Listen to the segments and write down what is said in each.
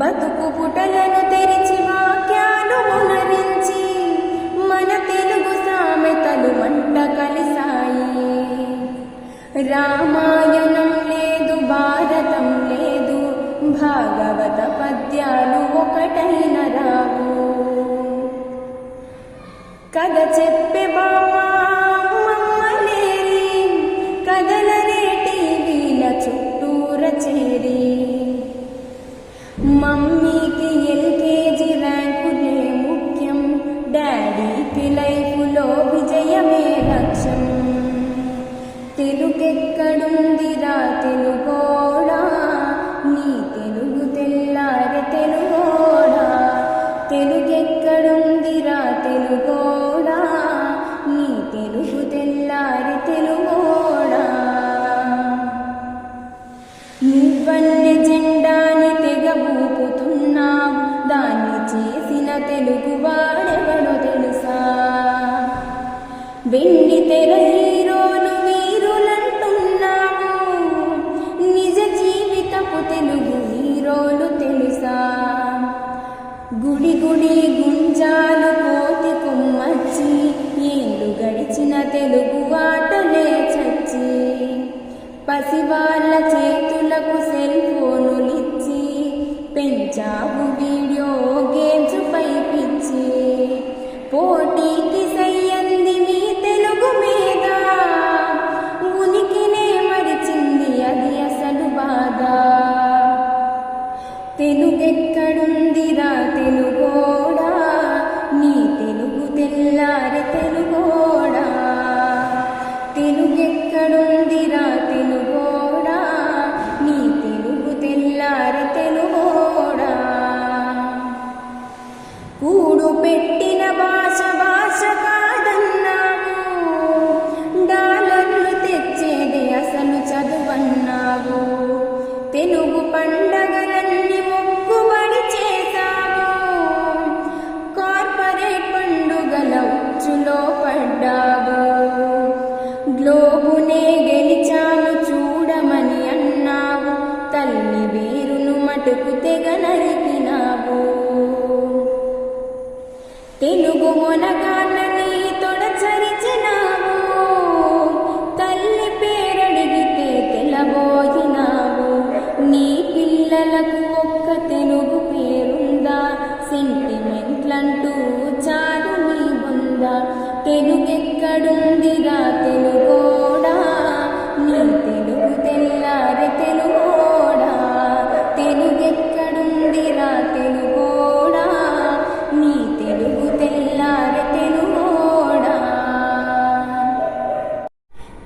బతుకు పుటలను తెరిచి వాక్యాలు ఉనరించి మన తెలుగు సామెతలు మంట కలిసాయి. రామాయణం లేదు భారతం లేదు భాగవత పద్యాలు ఒకటైన రావు. కథ చెప్పే బాబు వెండి తెర హీరోలు వీరులంటున్నాము నిజ జీవితపు తెలుగు హీరోలు తెలుసా? గుడి గుడి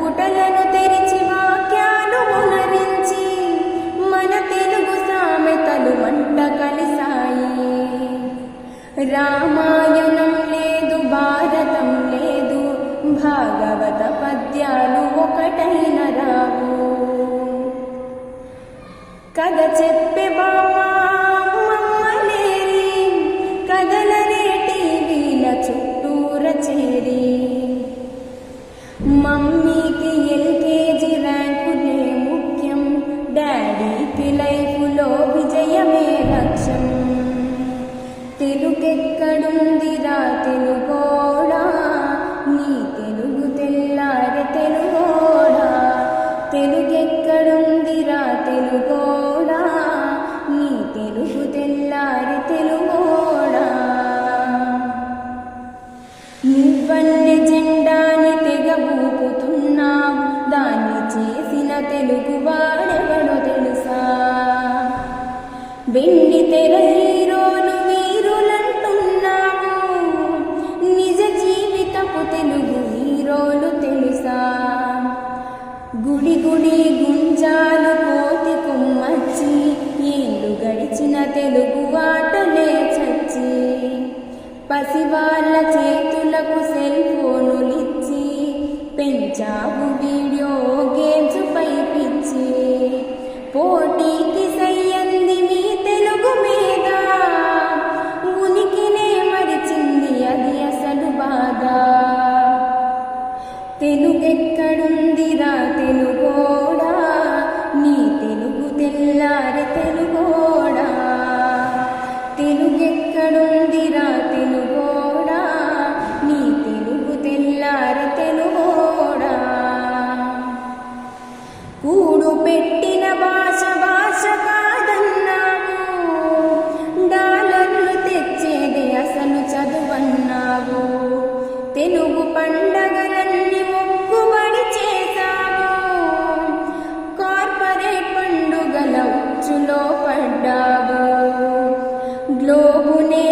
పుటలను తెరిచి వాక్యాలు ములరించి మన తెలుగు సామెతలు మంట కలిసాయి. రామాయణం లేదు భారతం లేదు భాగవత పద్యాలు ఒకటైన రావు. కథ తెలుగెక్కడుందిరా తెలుగోడా? నీ తెలుగు తెల్లారి తెలుగోడా? నువ్వన్ని జెండాని తెగబూపుతున్నావు దాన్ని చేసిన తెలుగు తెలుసా? వెండి తెరయి గుడి గుడి గుంజాలు కోతి కుమ్మచ్చి ఇల్లు గడిచిన తెలుగు వాటలే చచ్చి. పసివాళ్ళ చేతులకు సెల్ ఫోనులిచ్చి పెంచావు వీడియో గేమ్స్ పైపించి పోటీకి Peluca. উঠল বনে